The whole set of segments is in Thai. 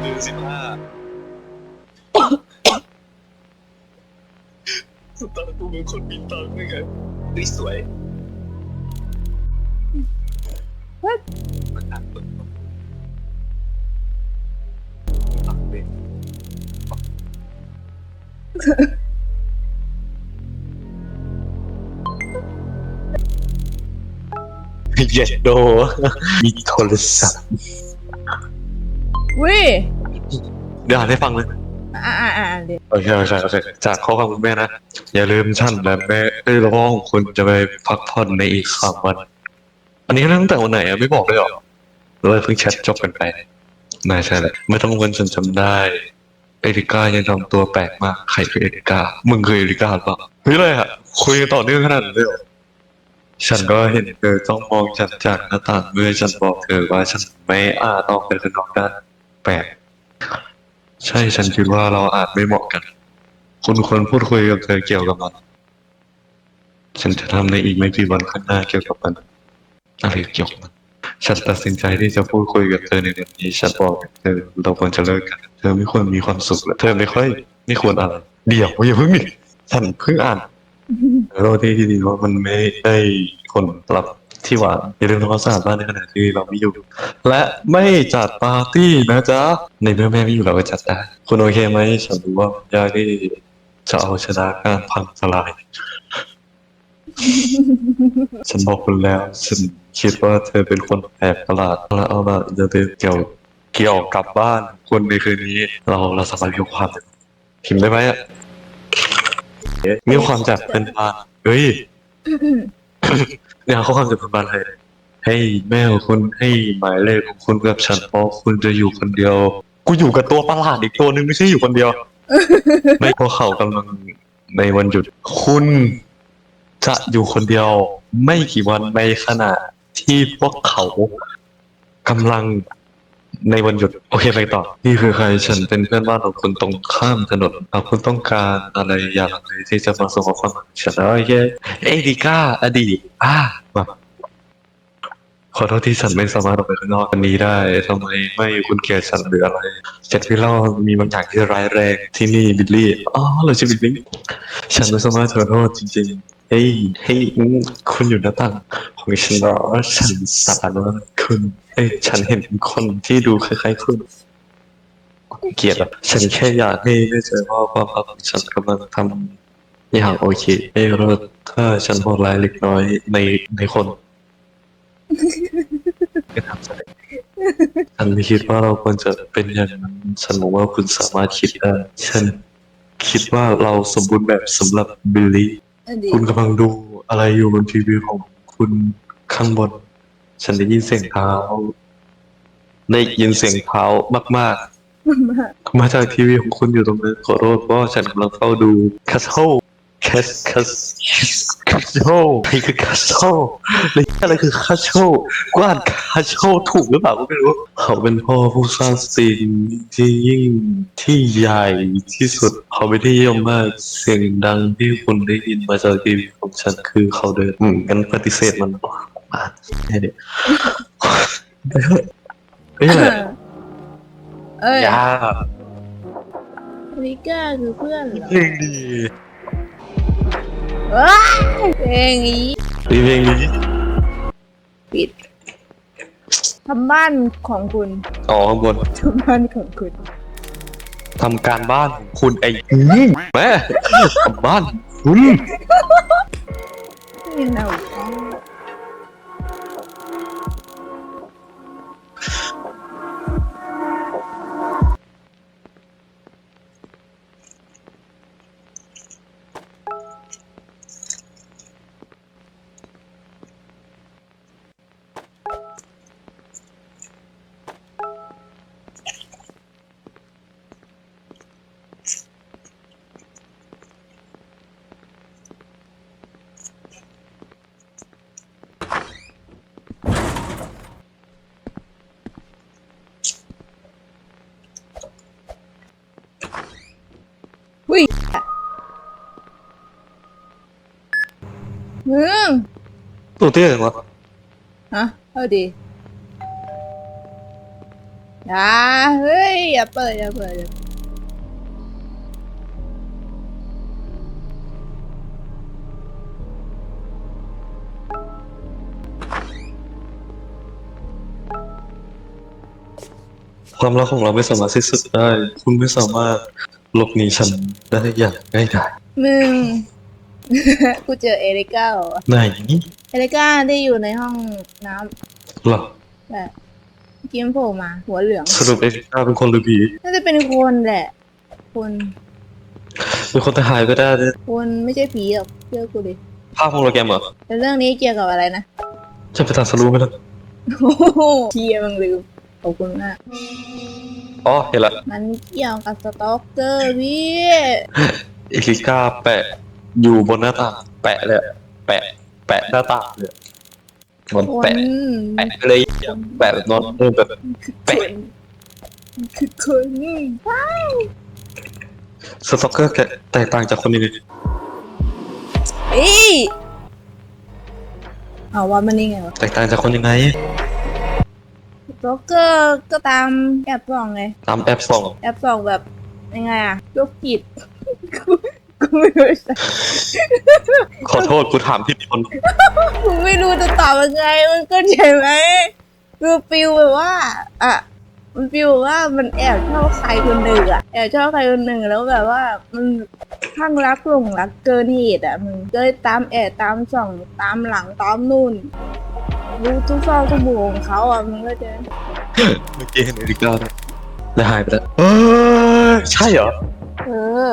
หนึ่งสิบห้าสุดท้ายกูเป็นคนมีตังค์ไงเฮ้ยสวย What? มันหนักเปิดตังค์เป็น เย็ดโด มีโทรศัพท์วิเดี๋ยวอ่านให้ฟังเลย อ่าอ่าอ่าเดี๋ยวโอเคโอเคโอเคจากข้อความคุณแม่นะ อย่าลืมฉันและแม่เอ้ยร้องคุณจะไปพักผ่อนในอีกสามวัน อันนี้ตั้งแต่วันไหนอะไม่บอกเลยเหรอเลยเพิ่งแชทจบกันไปน่าใช่แหละไม่ต้องวนฉันจำได้ เอริก้ายังทำตัวแปลกมาก ใครคือเอริก้า มึงคือเอริก้าหรือเปล่าเฮ้ยอะไรอะคุยกันต่อเนื่องขนาดนั้นเลยเหรอ ฉันก็เห็นเธอต้องมองฉันจากหน้าต่างเมื่อฉันบอกเธอว่าฉันไม่อาจออกไปข้างนอกได้แปลกใช่ฉันคิดว่าเราอาจไม่เหมาะกัน คุณควรพูดคุยกับเธอเกี่ยวกับมัน ฉันจะทำในอีกไม่กี่วันข้างหน้าเกี่ยวกับมันอะไรเกี่ยวกับมันฉันตัดสินใจที่จะพูดคุยกับเธอในวันนี้ ฉันบอกเธอเราควรจะเลิกกัน เธอไม่ควรมีความสุขและเธอไม่ค่อยไม่ควรอะไร เดี๋ยวอย่าเพิ่งดิฉันเพิ่งอ่าน เราที่ดีว่ามันไม่ได้ผลลัพธ์ที่หวานอย่าลืมทำความสะอาดบ้านในขณะที่เราไม่อยู่ และไม่จัดปาร์ตี้นะจ๊ะ ในเมื่อแม่ไม่อยู่เราก็จัดได้ คุณโอเคไหมฉันรู้ว่ายากที่จะเอาชนะการพังทลาย ฉันบอกคุณแล้ว ฉันคิดว่าเธอเป็นคนแปลกประหลาดและเอาละจะเป็นเกี่ยวเกี่ยวกับบ้านคุณในคืนนี้ เราเราสามารถมีความพิมพ์ได้ไหมอะ มีความจากเป็นบ้านเฮ้ยเนี่ยเขาความจากเป็นบ้านให้ให้แม่ของคุณให้หมายเลขของคุณกับฉันเพราะคุณจะอยู่คนเดียว กูอยู่กับตัวประหลาดอีกตัวหนึ่งไม่ใช่อยู่คนเดียว ไม่เพราะเขากำลังในวันหยุด คุณจะอยู่คนเดียว ไม่กี่วันในขณะที่พวกเขากำลัง ในวันหยุด โอเคไปต่อ นี่คือใครฉันเป็นเพื่อนบ้านของคุณตรงข้ามถนนหากคุณต้องการอะไรอย่างไรที่จะมาส่งความฉันโอเคเอริก้าอดีตอ่ามาขอโทษที่ฉันไม่สามารถออกไปข้างนอกวันนี้ได้ทำไมไม่คุณเกลียดฉันหรืออะไรเจ็ดพี่เล่ามีบางอย่างที่ร้ายแรงที่นี่บิลลี่อ๋อเราชื่อบิลลี่ฉันไม่สามารถขอโทษจริงๆเฮ้ยเฮ้ยคุณอยู่หน้าต่างของฉันเหรอฉันสารว่าคุณ เอ้ยฉันเห็นคนที่ดูคล้ายๆคุณเกลียดอะฉันแค่อยากให้ได้เจอว่าความรักของฉันกำลังทำอย่างโอเคเอ้ยแล้วถ้าฉันโหดร้ายเล็กน้อยในในคนก็ทำใจฉันไม่คิดว่าเราควรจะเป็นอย่างนั้นฉันบอกว่าคุณสามารถคิดได้ฉันคิดว่าเราสมบูรณ์แบบสำหรับบิลลี่อันดีคุณกำลังดูอะไรอยู่บนทีวีของคุณข้างบน ฉันได้ยินเสียงเท้า ได้ยินเสียงเท้ามาก ๆ มาจากทีวีของคุณอยู่ตรงนั้นขอโทษเพราะว่าฉันกำลังเฝ้าดูคัสโฮคัสคัสคัสโฮนี่คือคัสโฮแล้วอะไรคือคัสโฮกว่านคัสโฮถูกหรือเปล่าก็ไม่รู้ เขาเป็นพ่อผู้สร้างสิ่งที่ยิ่งที่ใหญ่ที่สุด เขาไม่ได้เยี่ยมมากเสียงดังที่คุณได้ยินมาจากทีวีของฉันคือเขาเดินอืมกันปฏิเสธมัน มาแค่เนี้ยไปเถอะเฮ้ยอะไรเอ้ยยาลิก้าคือเพื่อนเหรอเพลงดีว้ายเพลงนี้ดีเพลงนี้ปิดทำบ้านของคุณอ๋อข้างบนทำบ้านของคุณ ทำการบ้านของคุณไอ้อืมแม่ทำบ้านคุณนี่ มึงตัวเตี้ยจังวะฮะเอาดีอย่าเฮ้ยอย่าเปิดอย่าเปิดอย่าเปิดความรักของเราไม่สามารถสิ้นสุดได้ คุณไม่สามารถหลบหนีฉันได้อย่างง่ายดายมึง กูเจอเอริก้าเหรอไหนเอริก้าที่อยู่ในห้องน้หรอำแบบกิมนโผล่มา หัวเหลือง สรุปเอริก้าเป็นคนหรือผีน่าจะเป็นคนแหละ คนเป็นคนแต่หายไปได้เลยคนไม่ใช่ผีหรอกเชื่อกูดิภาพของโปรแกรมเหรอแต่เรื่องนี้เกี่ยวกับอะไรนะจะไปตัดสรู้ไหมล่ะโอ้โหเทียมึงลืมขอบคุณมาก อ๋อเห็นละมันเกี่ยวกับสต็อกเกอร์พี่เอริก้าแปะ อยู่บนหน้าต่างแปะเลยอะแปะ แปะหน้าต่างเลยมันคนแปะแปะไปเลยแปะแบบนอนเออแบบคือคนคือคนสต็อกเกอร์แตกต่างจากคนอื่นเอ้ยเอาว่ามันนี่ไงวะแตกต่างจากคนยังไงสต็อกเกอร์ก็ตามแอบส่องไงตามแอปส่อง แอบส่องแบบยังไงอะโรคจิตกูกู ไม่รู้จะขอโทษกูถามผิดคนกูไม่รู้จะตอบยังไง มันก็ใช่ไหมคือฟิลแบบว่า อะ มันฟิลแบบว่ามันแอบชอบใครคนหนึ่งอะแอบชอบใครคนหนึ่งแล้วแบบว่า มันข้างรักหลงรักเกินเหตุอะมันก็เลยตามแอบตามส่องตามหลังตามนู่น รู้ทุกซอกทุกมุมของเขาอะมันก็จะเมื่อกี้เห็นเอริก้าแล้วแล้วหายไปแล้วเออใช่เหรอ เออ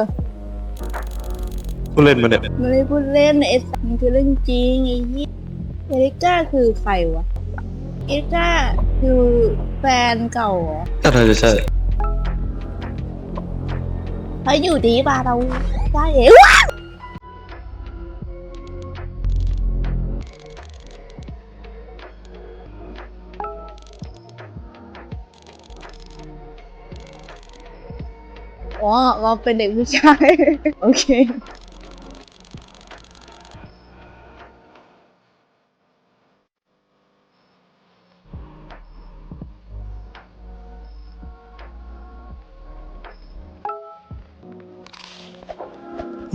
ผู้เล่นมาเนี่ยมันไม่พูดเล่นไอ้สัสมันคือเรื่องจริงไอ้ยี่เอริก้าคือใครวะเอริก้าคือแฟนเก่าเหรอน่าจะใช่เขาอยู่ดีป่ะเราได้เอ๋วะอ๋อเราเป็นเด็กผู้ชาย โอเค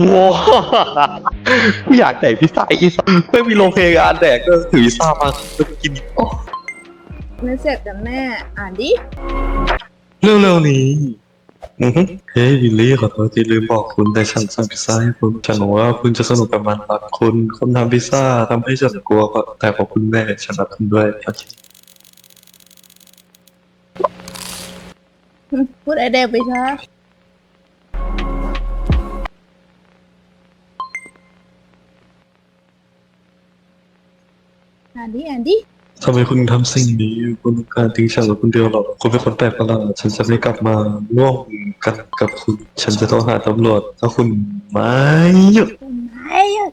ว้าวกูอยากแดกพิซซ่าอีสานไม่มีโรงเพลงานแดกก็ถือพิซซ่ามาแล้วกินโอ้ไม่เสร็จกันแน่อ่านดิ เร็วๆนี้อือฮึเฮ้ยวิลลี่ขอโทษที่ลืมบอกคุณแต่ฉันสั่งพิซซ่าให้คุณฉันหวังว่าคุณจะสนุกกับมันรักคุณคนทำพิซซ่าทำให้ฉันกลัวก็แต่ขอบคุณแม่ฉันรักคุณด้วยโอเคพูดไอเด็กไปซะ อ่านดิอ่านดิทำไมคุณทำสิ่งนี้คุณต้องการทิ้งฉันกับคุณเดียวหรอคุณเป็นคนแปลกประหลาดฉันจะไม่กลับมาร่วมกันกับคุณ ฉันจะต้องหาตำรวจ ถ้าคุณไม่หยุดไม่อะ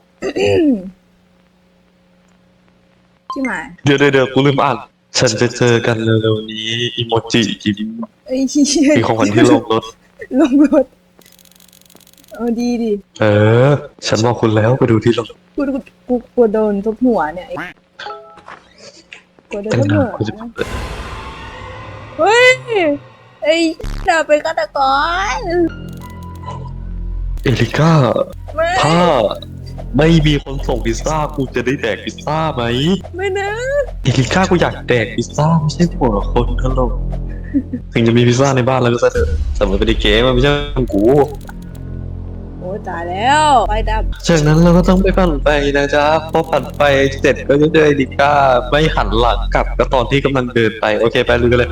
ที่หมายเดี๋ยวเดี๋ยวเดี๋ยวกูลืมอ่าน ฉันจะเจอกันเร็วๆนี้อีโมจิยิ้มไอ้เหี้ยมีของขวัญที่ลงรถ ลงรถเอาดีดิเออ ฉันบอกคุณแล้วไปดูที่รถกูกูกูกลัวโดนทุบหัวเนี่ยไอ้ กลัวโดนแต่งทุบงาหันวกูจะเฮ้ย ไอ้ดาเป็นฆาตกรเอริก้า ไม่ถ้าไม่มีคนส่งพิซซ่ากูจะได้แดกพิซซ่าไหมไม่นะเอริก้ากูอยากแดกพิซซ่าไม่ใช่หัวคนทั้งโลกถึงจะมีพิซซ่าในบ้านแล้วก็ซะเถอะแต่มันเป็นเกมมันไม่ใช่ของกูโอ้ ตายแล้วไฟดับจากนั้นเราก็ต้องไปปั่นไปนะจ๊ะพอปั่นไปเสร็จก็จะเจอเอริก้าไม่หันหลังกลับก็ตอนที่กำลังเดินไปโอเคไปลุยกันเลย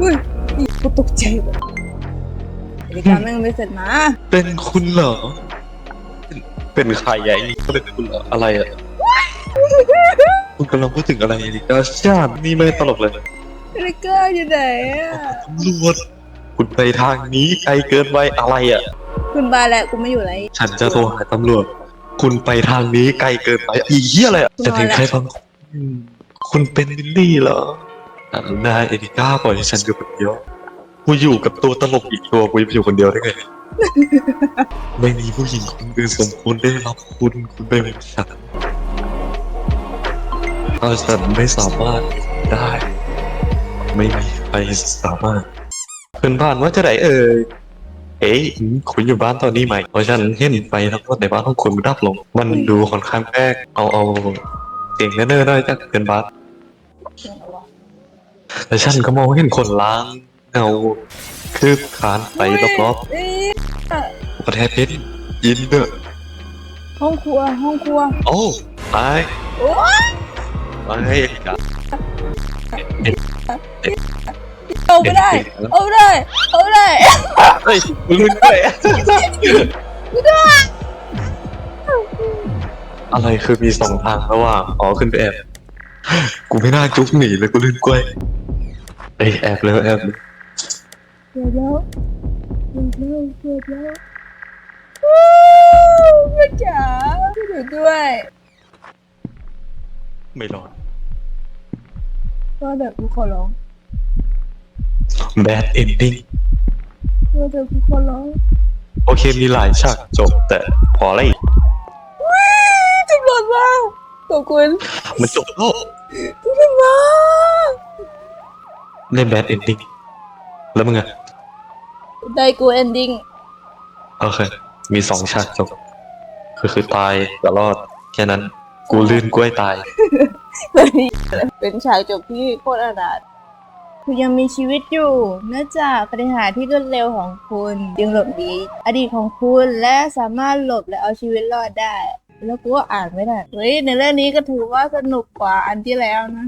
อุ้ยอีกูตกใจหมดนาฬิกาแม่งไม่เสร็จนะเป็นคุณเหรอ เป็นใครอะไอ้นี่ก็เป็นคุณเหรออะไรอะคุณกำลังพูดถึงอะไรเอริก้าชาตินี่ไม่ตลกเลยนาฬิกาอยู่ไหนอะ ตำรวจคุณไปทางนี้ไกลเกินไปอะไรอะ คุณบาแหละกูไม่อยู่ไรฉันจะโทรหาตำรวจ คุณไปทางนี้ไกลเกินไปอีเหี้ยอะไรอะคุณจะถึงเอาละใครฟังอืมคุณเป็นบิลลี่เหรออะนายเอริก้าปล่อยให้ฉันอยู่คนเดียวกูอยู่กับตัวตลกอีกตัวกูจะไปอยู่คนเดียวได้ไง ไม่มีผู้หญิงคนอื่นสมควรได้รับคุณคุณเป็นฉันถ้าฉันไม่สามารถได้ ไม่มีใครสามารถเพื่อนบ้านว่าจะไหนเอ่ย เอ้ยคุณอยู่บ้านตอนนี้ไหม เพราะฉันเห็นไฟทั้งหมดในบ้านของคุณมันดับลง มันดูค่อนข้างแปลกเอาเอาเสียงเนิ่นๆได้จากเพื่อนบ้านแต่ฉันก็มองเห็นคนล้างเงาคือคานไปรอบเอ้ยๆประเทศเพชรยินเดอร์ห้องครัวห้องครัว โอ้ตายโอ้ยตาย เอาไม่ได้ เอาไม่ได้ เอาไม่ได้เฮ้ยลุ้นด้วยอะไรคือมีสองทางระหว่างอ๋อขึ้นไปแอบ กูไม่น่าจุกหนีเลยกูลื่นกล้วยเอ้ยแอบเลยแอบเลยเดี๋ยวแล้วเดี๋ยวแล้วเดี๋ยวแล้ววู้แม่จ๋าช่วยหนูด้วย ไม่รอดก็แบบกูขอร้อง bad ending ก็แบบกูขอร้องโอเคมีหลายฉากจบแต่พออะไรอีกตำรวจมาขอบคุณมันจบแล้วตำรวจมาใน bad ending แล้วมึงอะได้กูเอนดิ้งโอเค มีสองฉากจบคือคือตายกับรอด แค่นั้น กูลื่นกล้วยตาย เป็นฉากจบที่โคตรอนาถ คุณยังมีชีวิตอยู่ เนื่องจากปฏิหารที่รวดเร็วของคุณ จึงหลบหนีอดีตของคุณและสามารถหลบและเอาชีวิตรอดได้ แล้วกูก็อ่านไม่ได้เฮ้ยในเรื่องนี้ก็ถือว่าสนุกกว่าอันที่แล้วนะ